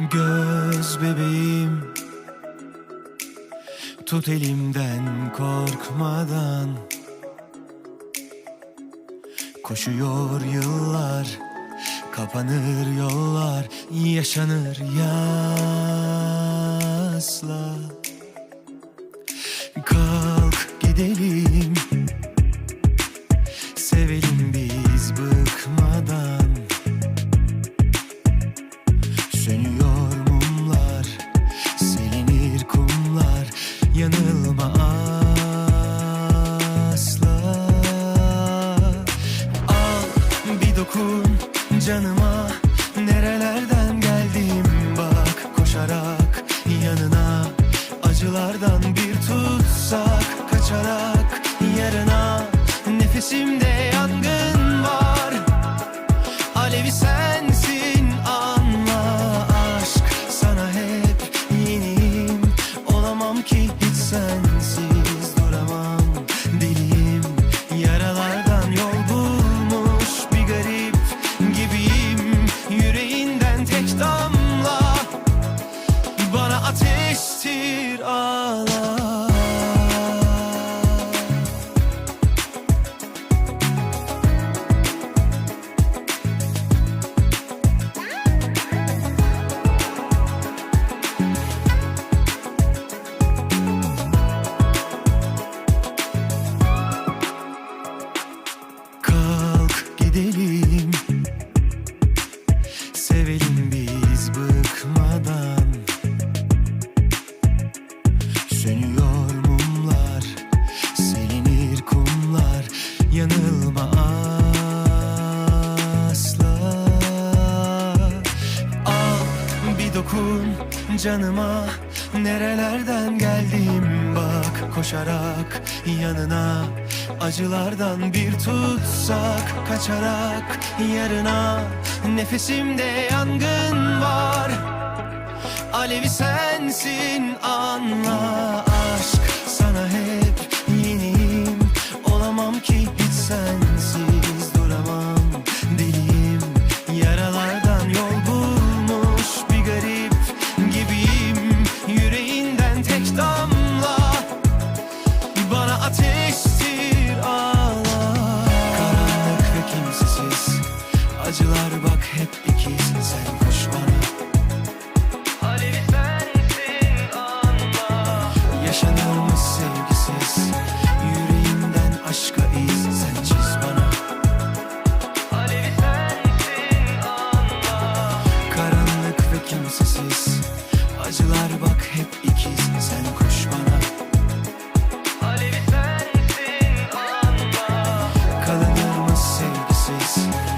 Göz bebeğim Tut elimden korkmadan. Koşuyor yıllar Kapanır yollar Yaşanır yasla Kalk gidelim Kaçarak yarına Nefesimde yangın var. Alevi sensin anla aşk. Sana hep yeniyim. Olamam ki hiç sensiz duramam. Deliyim Yaralardan yol bulmuş bir garip gibiyim. Yüreğinden tek damla bana ateştir ağla dokun canıma. Nerelerden geldim? Bak koşarak yanına. Acılardan bir tutsak kaçarak yarına. Nefesimde yangın var. Alevi sensin anla Peace.